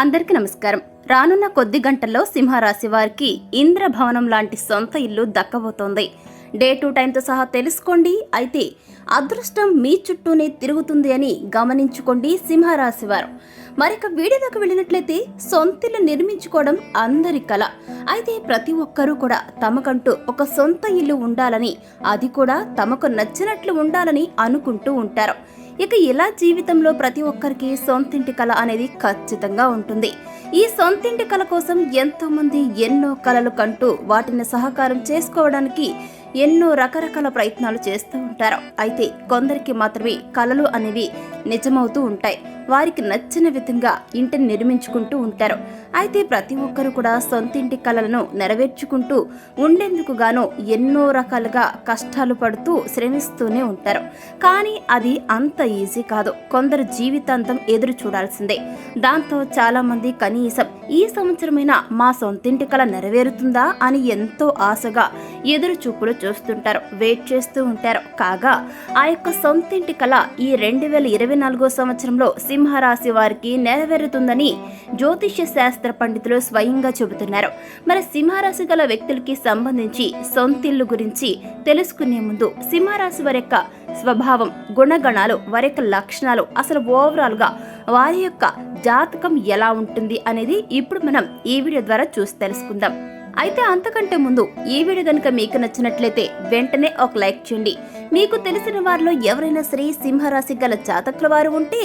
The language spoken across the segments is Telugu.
అందరికీ నమస్కారం. రానున్న కొద్ది గంటల్లో సింహరాశి వారికి ఇంద్రభవనం లాంటి సొంత ఇల్లు దక్కబోతోంది. డే టు టైంతో సహా తెలుసుకోండి. అయితే అదృష్టం మీ చుట్టూనే తిరుగుతుంది అని గమనించుకోండి సింహరాశి వారు. మరిక వీడియోలోకి వెళ్ళినట్లయితే సొంతిల్లు నిర్మించుకోవడం అందరి కల. అయితే ప్రతి ఒక్కరూ కూడా తమకంటూ ఒక సొంత ఇల్లు ఉండాలని అది కూడా తమకు నచ్చినట్లు ఉండాలని అనుకుంటూ ఉంటారు. ఇక ఇలా జీవితంలో ప్రతి ఒక్కరికి సొంతింటి కళ అనేది ఖచ్చితంగా ఉంటుంది. ఈ సొంతింటి కళ కోసం ఎంతోమంది ఎన్నో కళలు కంటూ వాటిని సహకారం చేసుకోవడానికి ఎన్నో రకరకాల ప్రయత్నాలు చేస్తూ ఉంటారు. అయితే కొందరికి మాత్రమే కళలు అనేవి నిజమవుతూ ఉంటాయి. వారికి నచ్చిన విధంగా ఇంటిని నిర్మించుకుంటూ ఉంటారు. అయితే ప్రతి ఒక్కరు కూడా సొంతింటి కళలను నెరవేర్చుకుంటూ ఉండేందుకు గాను ఎన్నో రకాలుగా కష్టాలు పడుతూ శ్రమిస్తూనే ఉంటారు. కానీ అది అంత ఈజీ కాదు. కొందరు జీవితాంతం ఎదురు చూడాల్సిందే. దాంతో చాలా మంది కనీసం ఈ సంవత్సరమైనా మా సొంతింటి కళ నెరవేరుతుందా అని ఎంతో ఆశగా ఎదురు చూపులు చూస్తుంటారు. వెయిట్ చేస్తూ ఉంటారు. కాగా ఆ యొక్క సొంతింటి కళ ఈ రెండు వేల ఇరవై నాలుగో సంవత్సరంలో సింహరాశి వారికి నెరవేరుతుందని జ్యోతిష్య శాస్త్ర పండితులు స్వయంగా చెబుతున్నారు. మరి సింహరాశి గల వ్యక్తులకి సంబంధించి సొంతిల్లు గురించి తెలుసుకునే ముందు సింహరాశి వారి యొక్క స్వభావం గుణగణాలు వారి యొక్క లక్షణాలు అసలు ఓవరాల్గా వారి యొక్క జాతకం ఎలా ఉంటుంది అనేది ఇప్పుడు మనం ఈ వీడియో ద్వారా చూసి తెలుసుకుందాం. అయితే అంతకంటే ముందు ఈ వీడియో కనుక మీకు నచ్చినట్లయితే వెంటనే ఒక లైక్ చేయండి. మీకు తెలిసిన వారిలో ఎవరైనా సరే సింహరాశి గల జాతకుల వారు ఉంటే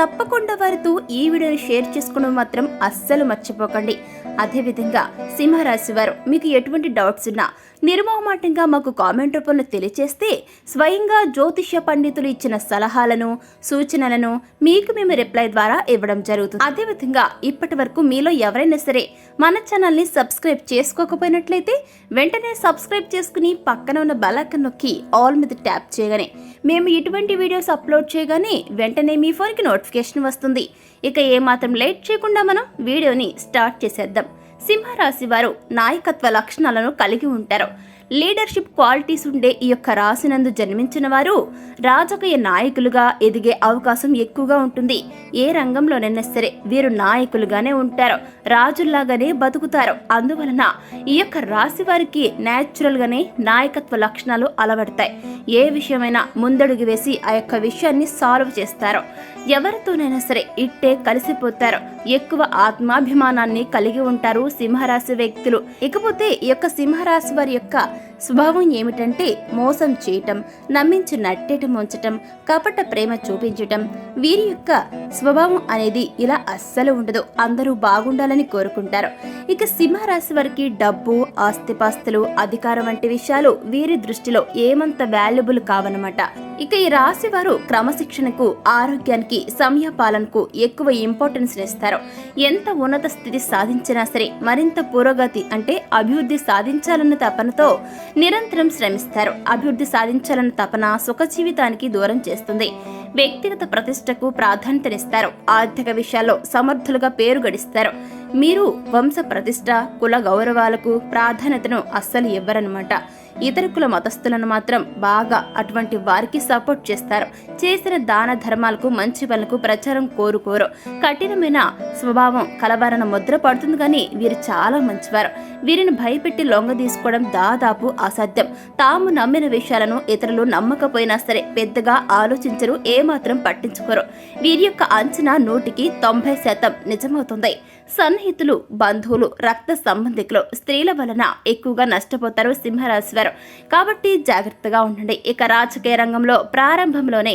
తప్పకుండా వారితో ఈ వీడియోని షేర్ చేసుకోవడం మాత్రం అస్సలు మర్చిపోకండి. అదేవిధంగా సింహరాశి వారు మీకు ఎటువంటి డౌట్స్ ఉన్నా నిర్మోహమాటంగా మాకు కామెంట్ రూపంలో తెలియచేస్తే స్వయంగా జ్యోతిష్య పండితులు ఇచ్చిన సలహాలను సూచనలను మీకు మేము రిప్లై ద్వారా ఇవ్వడం జరుగుతుంది. అదేవిధంగా ఇప్పటి వరకు మీలో ఎవరైనా సరే మన ఛానల్ని సబ్స్క్రైబ్ చేసుకోకపోయినట్లయితే వెంటనే సబ్స్క్రైబ్ చేసుకుని పక్కన ఉన్న బలక నొక్కి ఆల్ మీద ట్యాప్ చేయగానే మేము ఇటువంటి వీడియోస్ అప్లోడ్ చేయగానే వెంటనే మీ ఫోన్కి నోటిఫికేషన్ వస్తుంది. ఇక ఏమాత్రం లేట్ చేయకుండా మనం వీడియోని స్టార్ట్ చేసేద్దాం. సింహరాశి వారు నాయకత్వ లక్షణాలను కలిగి ఉంటారు. లీడర్షిప్ క్వాలిటీస్ ఉండే ఈ యొక్క రాశినందు జన్మించిన వారు రాజకీయ నాయకులుగా ఎదిగే అవకాశం ఎక్కువగా ఉంటుంది. ఏ రంగంలోనైనా సరే వీరు నాయకులుగానే ఉంటారు. రాజుల్లాగానే బతుకుతారు. అందువలన ఈ యొక్క రాశి వారికి న్యాచురల్గానే నాయకత్వ లక్షణాలు అలవడతాయి. ఏ విషయమైనా ముందడుగు వేసి ఆ యొక్క విషయాన్ని సాల్వ్ చేస్తారు. ఎవరితోనైనా సరే ఇట్టే కలిసిపోతారు. ఎక్కువ ఆత్మాభిమానాన్ని కలిగి ఉంటారు సింహరాశి వ్యక్తులు. ఇకపోతే ఈ యొక్క సింహరాశి వారి యొక్క Yeah. స్వభావం ఏమిటంటే మోసం చేయటం నమ్మించి నట్టేటం ఉంచటం కపట ప్రేమ చూపించటం. వీరి యొక్క స్వభావం అనేది ఇలా అస్సలు ఉండదు. అందరూ బాగుండాలని కోరుకుంటారు. ఇక సింహరాశి వారికి డబ్బు ఆస్తిపాస్తులు అధికారం వంటి విషయాలు వీరి దృష్టిలో ఏమంత వాల్యుబుల్ కావనమాట ఇక ఈ రాశి వారు క్రమశిక్షణకు ఆరోగ్యానికి సమయపాలనకు ఎక్కువ ఇంపార్టెన్స్ ఇస్తారు ఎంత ఉన్నత స్థితి సాధించినా సరే మరింత పురోగతి అంటే అభివృద్ధి సాధించాలన్న తపనతో నిరంతరం శ్రమిస్తారు. అభివృద్ధి సాధించాలన్న తపన సుఖ జీవితానికి దూరం చేస్తుంది. వ్యక్తిగత ప్రతిష్టకు ప్రాధాన్యతనిస్తారు. ఆర్థిక విషయాల్లో సమర్థులుగా పేరు గడిస్తారు. మీరు వంశ ప్రతిష్ట కుల గౌరవాలకు ప్రాధాన్యతను అస్సలు ఇవ్వరనమాట ఇతర కుల మతస్థులను మాత్రం బాగా అటువంటి వారికి సపోర్ట్ చేస్తారు. చేసిన దాన ధర్మాలకు మంచి పనులకు ప్రచారం కోరుకోరు. కఠినమైన స్వభావం కలవరణ ముద్ర పడుతుంది కానీ వీరు చాలా మంచివారు. వీరిని భయపెట్టి లొంగ తీసుకోవడం దాదాపు అసాధ్యం. తాము నమ్మిన విషయాలను ఇతరులు నమ్మకపోయినా సరే పెద్దగా ఆలోచించరు ఏమాత్రం పట్టించుకోరు. వీరి యొక్క అంచనా నూటికి తొంభై శాతం నిజమవుతుంది. సన్నిహితులు బంధువులు రక్త సంబంధికులు స్త్రీల వలన ఎక్కువగా నష్టపోతారు సింహరాశి వారు. కాబట్టి జాగ్రత్తగా ఉండండి. ఇక రాజకీయ రంగంలో ప్రారంభంలోనే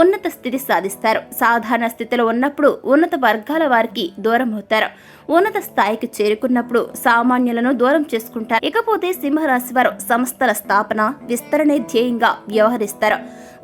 ఉన్నత స్థితి సాధిస్తారు. సాధారణ స్థితిలో ఉన్నప్పుడు ఉన్నత వర్గాల వారికి దూరం అవుతారు. ఉన్నత స్థాయికి చేరుకున్నప్పుడు సామాన్యులను దూరం చేసుకుంటారు. ఇకపోతే సింహరాశి వారు సంస్థల స్థాపన విస్తరణే ధ్యేయంగా వ్యవహరిస్తారు.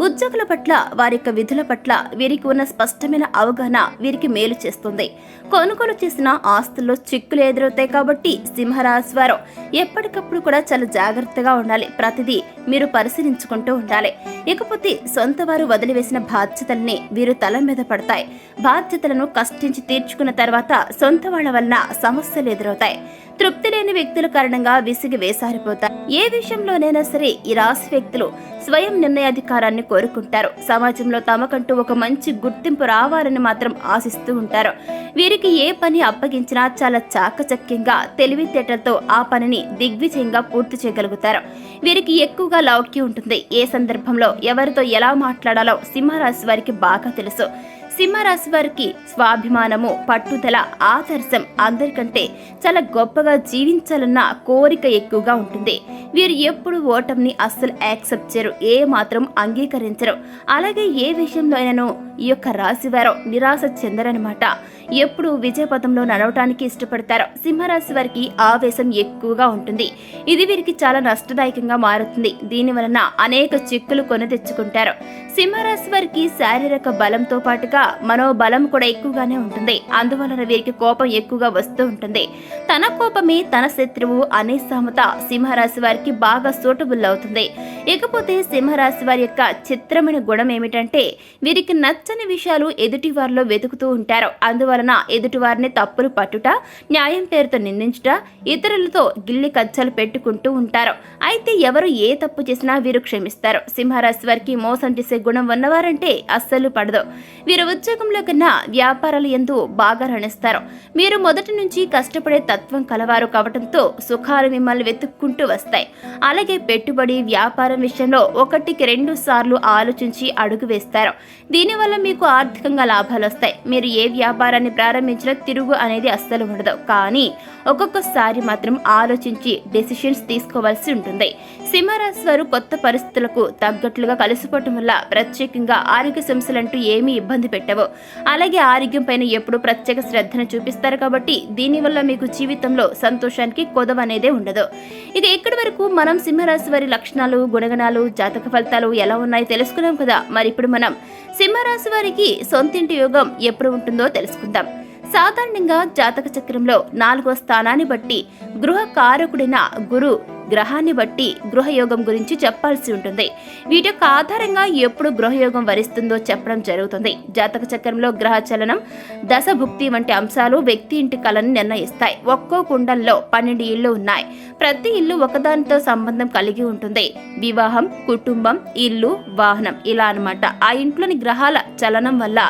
ఉద్యోగుల పట్ల వారి యొక్క విధుల పట్ల వీరికి ఉన్న స్పష్టమైన అవగాహన వీరికి మేలు చేస్తుంది. కొనుగోలు చేసిన ఆస్తుల్లో చిక్కులు ఎదురవుతాయి కాబట్టి సింహరాశి వారు ఎప్పటికప్పుడు కూడా చాలా జాగ్రత్తగా ఉండాలి. ఉండాలి ప్రతిదీ మీరు పరిశీలించుకుంటూ ఉండాలి. ఇకపోతే సొంత వారు వదిలివేసిన బాధ్యతలనే వీరు తల మీద పడతాయి. బాధ్యతలను కష్టించి తీర్చుకున్న తర్వాత సొంత వాళ్ళ వలన సమస్యలు ఎదురవుతాయి. తృప్తి లేని వ్యక్తుల కారణంగా విసిగి వేసారిపోతారు. ఏ విషయంలోనైనా సరే ఈ రాశి వ్యక్తులు స్వయం నిర్ణయాధికారాన్ని కోరుకుంటారు. సమాజంలో తమకంటూ ఒక మంచి గుర్తింపు రావాలని మాత్రం ఆశిస్తూ ఉంటారు. వీరికి ఏ పని అప్పగించినా చాలా చాకచక్యంగా తెలివితేటలతో ఆ పనిని దిగ్విజయంగా పూర్తి చేయగలుగుతారు. వీరికి ఎక్కువగా లౌక్యం ఉంటుంది. ఏ సందర్భంలో ఎవరితో ఎలా మాట్లాడాలో సింహరాశి వారికి బాగా తెలుసు. సింహరాశి వారికి స్వాభిమానము పట్టుదల ఆదర్శం అందరికంటే చాలా గొప్పగా జీవించాలన్న కోరిక ఎక్కువగా ఉంటుంది. వీరు ఎప్పుడు ఓటమిని అస్సలు యాక్సెప్ట్ చేయరు ఏ మాత్రం అంగీకరించరు. అలాగే ఏ విషయంలో అయినను ఈ యొక్క రాశి వారు నిరాశ చెందరనమాట ఎప్పుడు విజయపథంలో నడవటానికి ఇష్టపడతారు సింహరాశి వారికి ఆవేశం ఎక్కువగా ఉంటుంది. ఇది వీరికి చాలా నష్టదాయకంగా మారుతుంది. దీని వలన అనేక చిక్కులు కొని తెచ్చుకుంటారు. సింహరాశి వారికి శారీరక బలంతో పాటుగా మనోబలం కూడా ఎక్కువగానే ఉంటుంది. అందువలన వీరికి కోపం ఎక్కువగా వస్తూ ఉంటుంది. తన కోపమే తన శత్రువు అనే సామెత సింహరాశి వారికి బాగా సూటబుల్ అవుతుంది. ఇకపోతే సింహరాశి వారి యొక్క చిత్రమైన గుణం ఏమిటంటే వీరికి నచ్చ నచ్చని విషయాలు ఎదుటి వారిలో వెతుకుతూ ఉంటారు. అందువలన ఎదుటివారిని తప్పులు పట్టుట న్యాయం పేరుతో నిందించుట ఇతరులతో గిల్లి కచ్చలు పెట్టుకుంటూ ఉంటారు. అయితే ఎవరు ఏ తప్పు చేసినా వీరు క్షమిస్తారు. సింహరాశి వారికి మోసం చేసే గుణం ఉన్నవారంటే అస్సలు పడదు. వీరు ఉద్యోగంలో కన్నా వ్యాపారాలు ఎందు బాగా రణిస్తారు. మీరు మొదటి నుంచి కష్టపడే తత్వం కలవారు కావడంతో సుఖాలు మిమ్మల్ని వెతుక్కుంటూ వస్తాయి. అలాగే పెట్టుబడి వ్యాపారం విషయంలో ఒకటికి రెండు సార్లు ఆలోచించి అడుగు వేస్తారు. దీనివల్ల మీకు ఆర్థికంగా లాభాలు వస్తాయి. మీరు ఏ వ్యాపారాన్ని ప్రారంభించినా తిరుగు అనేది అస్సలు ఉండదు. కానీ ఒక్కొక్కసారి మాత్రం ఆలోచించి డెసిషన్స్ తీసుకోవాల్సి ఉంటుంది. సింహరాశి వారు కొత్త పరిస్థితులకు తగ్గట్లుగా కలిసిపోవటం వల్ల ప్రత్యేకంగా ఆరోగ్య సమస్యలంటూ ఏమీ ఇబ్బంది పెట్టవు. అలాగే ఆరోగ్యం పైన ఎప్పుడు ప్రత్యేక శ్రద్ధను చూపిస్తారు కాబట్టి దీనివల్ల మీకు జీవితంలో సంతోషానికి కొదవ అనేదే ఉండదు. ఇక ఇక్కడి వరకు మనం సింహరాశి వారి లక్షణాలు గుణగణాలు జాతక ఫలితాలు ఎలా ఉన్నాయో తెలుసుకున్నాం కదా. మరి ఇప్పుడు మనం సింహరాశి వారికి సొంతింటి యోగం ఎప్పుడు ఉంటుందో తెలుసుకుందాం. సాధారణంగా జాతక చక్రంలో నాలుగో స్థానాన్ని బట్టి గృహ కారకుడైన గురు గ్రహాన్ని బట్టి గృహయోగం గురించి చెప్పాల్సి ఉంటుంది. వీటి యొక్క ఆధారంగా ఎప్పుడు గృహయోగం వరిస్తుందో చెప్పడం జరుగుతుంది. జాతక చక్రంలో గ్రహ చలనం దశభుక్తి వంటి అంశాలు వ్యక్తి ఇంటి కళను నిర్ణయిస్తాయి. ఒక్కో కుండల్లో పన్నెండు ఇళ్ళు ఉన్నాయి. ప్రతి ఇల్లు ఒకదానితో సంబంధం కలిగి ఉంటుంది. వివాహం కుటుంబం ఇల్లు వాహనం ఇలా అన్నమాట. ఆ ఇంట్లోని గ్రహాల చలనం వల్ల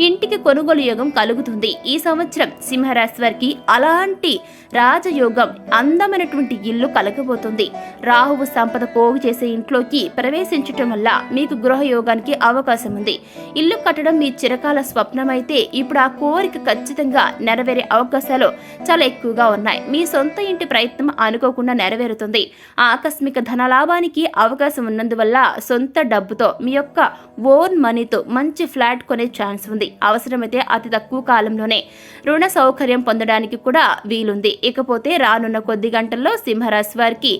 ఇంటికి కొనుగోలు యోగం కలుగుతుంది. ఈ సంవత్సరం సింహరాశి వారికి అలాంటి రాజయోగం అందమైనటువంటి ఇల్లు కలగబోతుంది. రాహువు సంపద పోగు చేసే ఇంట్లోకి ప్రవేశించటం వల్ల మీకు గృహ యోగానికి అవకాశం ఉంది. ఇల్లు కట్టడం మీ చిరకాల స్వప్నమైతే ఇప్పుడు ఆ కోరిక ఖచ్చితంగా నెరవేరే అవకాశాలు చాలా ఎక్కువగా ఉన్నాయి. మీ సొంత ఇంటి ప్రయత్నం అనుకోకుండా నెరవేరుతుంది. ఆకస్మిక ధనలాభానికి అవకాశం ఉన్నందువల్ల సొంత డబ్బుతో మీ యొక్క ఓన్ మనీతో మంచి ఫ్లాట్ కొనే ఛాన్స్ ఉంది. అవసరమైతే అతి తక్కువ కాలంలోనే రుణ సౌకర్యం పొందడానికి కూడా వీలుంది. ఇకపోతే రానున్న కొద్ది గంటల్లో సింహరాశి వారికి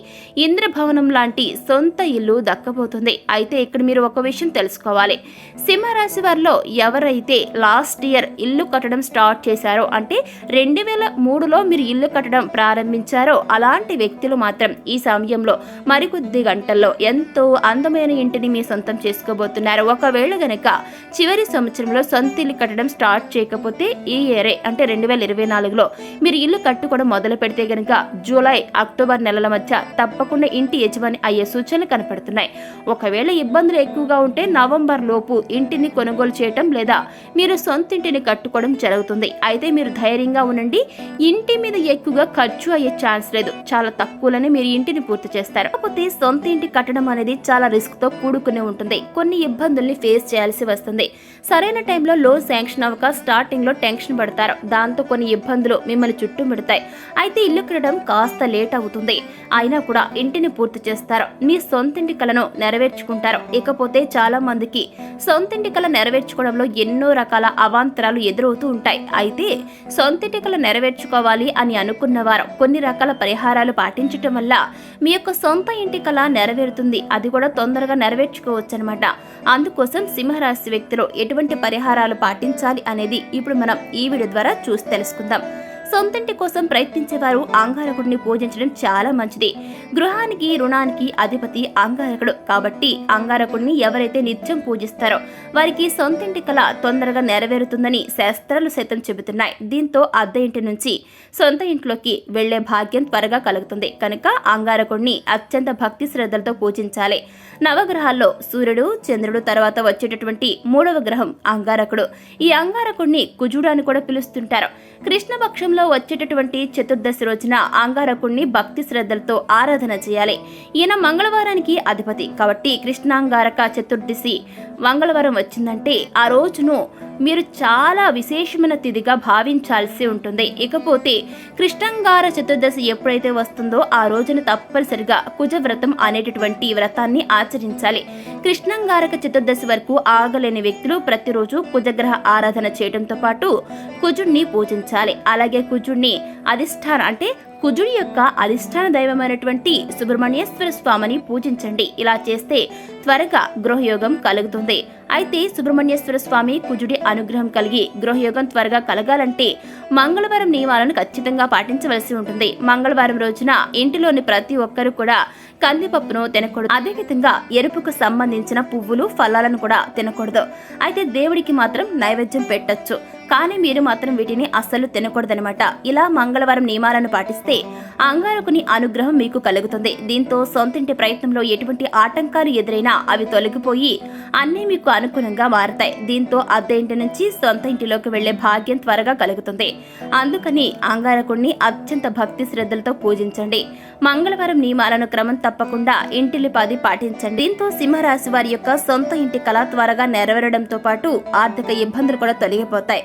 ఇంద్రభవనం లాంటి సొంత ఇల్లు దక్కబోతుంది. అయితే ఇక్కడ మీరు ఒక విషయం తెలుసుకోవాలి. సింహరాశి వారిలో ఎవరైతే లాస్ట్ ఇయర్ ఇల్లు కట్టడం స్టార్ట్ చేశారో అంటే రెండు వేల మూడులో మీరు ఇల్లు కట్టడం ప్రారంభించారో అలాంటి వ్యక్తులు మాత్రం ఈ సమయంలో మరికొద్ది గంటల్లో ఎంతో అందమైన ఇంటిని మీ సొంతం చేసుకోబోతున్నారు. ఒకవేళ గనక చివరి సంవత్సరంలో సొంత ఇల్లు కట్టడం స్టార్ట్ చేయకపోతే ఈ ఇయరే అంటే రెండు వేల ఇరవై నాలుగులో మీరు ఇల్లు కట్టుకోవడం మొదలు పెడితే గనక జూలై అక్టోబర్ నెలల మధ్య తప్పకుండా ఇంటి యజమాని అయ్యే సూచనలు కనపడుతున్నాయి. ఒకవేళ ఇబ్బందులు ఎక్కువగా ఉంటే నవంబర్ లోపు ఇంటిని కొనుగోలు చేయటం లేదా మీరు సొంత ఇంటిని కట్టుకోవడం జరుగుతుంది. అయితే మీరు ధైర్యంగా ఉండండి ఇంటి మీద ఎక్కువగా ఖర్చు అయ్యే ఛాన్స్ లేదు. చాలా తక్కువలోనే మీరు ఇంటిని పూర్తి చేస్తారు. కాకపోతే సొంత ఇంటి కట్టడం అనేది చాలా రిస్క్తో కూడుకుని ఉంటుంది. కొన్ని ఇబ్బందుల్ని ఫేస్ చేయాల్సి వస్తుంది. సరైన టైంలో లోన్ శాంక్షన్ అవ్వక స్టార్టింగ్లో టెన్షన్ పడతారు. దాంతో కొన్ని ఇబ్బందులు మిమ్మల్ని చుట్టుముడతాయి. అయితే ఇల్లు కట్టడం కాస్త లేట్ అవుతుంది. అయినా కూడా ఇంటిని పూర్తి చేస్తారు. మీ సొంతింటి కలను నెరవేర్చుకుంటారు. ఇకపోతే చాలా మందికి సొంతింటి కళ నెరవేర్చుకోవడంలో ఎన్నో రకాల అవాంతరాలు ఎదురవుతూ ఉంటాయి. అయితే సొంతింటి కళ నెరవేర్చుకోవాలి అని అనుకున్నవారు కొన్ని రకాల పరిహారాలు పాటించటం వల్ల మీ యొక్క సొంత ఇంటి కళ నెరవేరుతుంది. అది కూడా తొందరగా నెరవేర్చుకోవచ్చు అనమాట అందుకోసం సింహరాశి వ్యక్తులు ఎటువంటి పరిహారాలు పాటించాలి అనేది ఇప్పుడు మనం ఈ వీడియో ద్వారా చూసి తెలుసుకుందాం. సొంతింటి కోసం ప్రయత్నించేవారు అంగారకుడిని పూజించడం చాలా మంచిది. గృహానికి రుణానికి అధిపతి అంగారకుడు. కాబట్టి అంగారకుడిని ఎవరైతే నిత్యం పూజిస్తారో వారికి సొంతింటి కళ తొందరగా నెరవేరుతుందని శాస్త్రాలు సైతం చెబుతున్నాయి. దీంతో అద్దె ఇంటి నుంచి సొంత ఇంట్లోకి వెళ్ళే భాగ్యం త్వరగా కలుగుతుంది. కనుక అంగారకుడిని అత్యంత భక్తి శ్రద్ధలతో పూజించాలి. నవగ్రహాల్లో సూర్యుడు చంద్రుడు తర్వాత వచ్చేటటువంటి మూడవ గ్రహం అంగారకుడు. ఈ అంగారకుడిని కుజుడు అని కూడా పిలుస్తుంటారు. కృష్ణపక్షంలో వచ్చేటటువంటి చతుర్దశి రోజున అంగారకుడిని భక్తి శ్రద్ధలతో ఆరాధన చేయాలి. ఈయన మంగళవారానికి అధిపతి. కాబట్టి కృష్ణాంగారక చతుర్దశి మంగళవారం వచ్చిందంటే ఆ రోజును మీరు చాలా విశేషమైన తిథిగా భావించాల్సి ఉంటుంది. ఇకపోతే కృష్ణంగార చతుర్దశి ఎప్పుడైతే వస్తుందో ఆ రోజున తప్పనిసరిగా కుజవ్రతం అనేటటువంటి వ్రతాన్ని ఆచరించాలి. కృష్ణంగారక చతుర్దశి వరకు ఆగలేని వ్యక్తులు ప్రతిరోజు కుజగ్రహ ఆరాధన చేయడంతో పాటు కుజుణ్ణి పూజించాలి. అలాగే కుజుణ్ణి అధిష్టాన అంటే కుజుడి యొక్క అధిష్టాన దైవమైనటువంటి సుబ్రహ్మణ్యేశ్వర స్వామిని పూజించండి. ఇలా చేస్తే త్వరగా గృహయోగం కలుగుతుంది. అయితే సుబ్రహ్మణ్యేశ్వర స్వామి కుజుడి అనుగ్రహం కలిగి గృహయోగం త్వరగా కలగాలంటే మంగళవారం నియమాలను ఖచ్చితంగా పాటించవలసి ఉంటుంది. మంగళవారం రోజున ఇంటిలోని ప్రతి ఒక్కరూ కూడా కందిపప్పును తినకూడదు. అదేవిధంగా ఎరుపుకు సంబంధించిన పువ్వులు ఫలాలను కూడా తినకూడదు. అయితే దేవుడికి మాత్రం నైవేద్యం పెట్టొచ్చు. కానీ మీరు మాత్రం వీటిని అస్సలు తినకూడదనమాట ఇలా మంగళవారం నియమాలను పాటిస్తే అంగారకుని అనుగ్రహం మీకు కలుగుతుంది. దీంతో సొంతింటి ప్రయత్నంలో ఎటువంటి ఆటంకాలు ఎదురైనా అవి తొలగిపోయి అన్నీ మీకు అనుకూలంగా మారతాయి. దీంతో అద్దె ఇంటి నుంచి సొంత ఇంటిలోకి వెళ్ళే భాగ్యం త్వరగా కలుగుతుంది. అందుకని అంగారకుణ్ణి అత్యంత భక్తి శ్రద్ధలతో పూజించండి. మంగళవారం నియమాలను క్రమం తప్పకుండా ఇంటిలి పది పాటించండి. దీంతో సింహరాశి వారి యొక్క సొంత ఇంటి కళ త్వరగా నెరవేరడంతో పాటు ఆర్థిక ఇబ్బందులు కూడా తొలగిపోతాయి.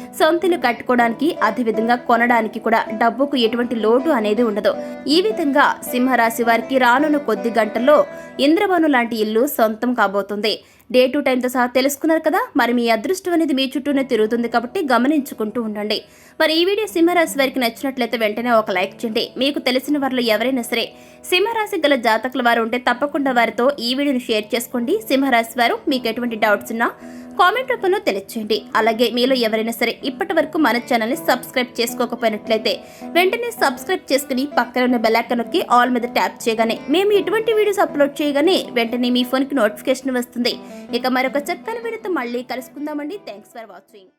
సొంతిల్లు కట్టుకోవడానికి అదేవిధంగా కొనడానికి కూడా డబ్బుకు ఎటువంటి లోటు అనేది ఉండదు. ఈ విధంగా సింహరాశి వారికి రానున్న కొద్ది గంటల్లో ఇంద్రవను లాంటి ఇల్లు సొంతం కాబోతుంది. డే టు టైంతో సహా తెలుసుకున్నారు కదా? మరి మీ అదృష్టం అనేది మీ చుట్టూనే తిరుగుతుంది కాబట్టి గమనించుకుంటూ ఉండండి. మరి ఈ వీడియో సింహరాశి వారికి నచ్చినట్లయితే వెంటనే ఒక లైక్ చేయండి. మీకు తెలిసిన వారిలో ఎవరైనా సరే సింహరాశి గల జాతకుల వారు ఉంటే తప్పకుండా వారితో ఈ వీడియోని షేర్ చేసుకోండి. సింహరాశి వారు మీకు ఎటువంటి డౌట్స్ ఉన్నా కామెంట్ రూపంలో తెలియచేయండి. అలాగే మీలో ఎవరైనా సరే ఇప్పటి వరకు మన ఛానల్ని సబ్స్క్రైబ్ చేసుకోకపోయినట్లయితే వెంటనే సబ్స్క్రైబ్ చేసుకుని పక్కన ఉన్న బెల్ నొక్కి ఆల్ మీద ట్యాప్ చేయగానే మేము ఎటువంటి వీడియోస్ అప్లోడ్ చేయగానే వెంటనే మీ ఫోన్కి నోటిఫికేషన్ వస్తుంది. ఇక మరొక చక్కని వీడియోతో మళ్ళీ కలుసుకుందామండి. Thanks for watching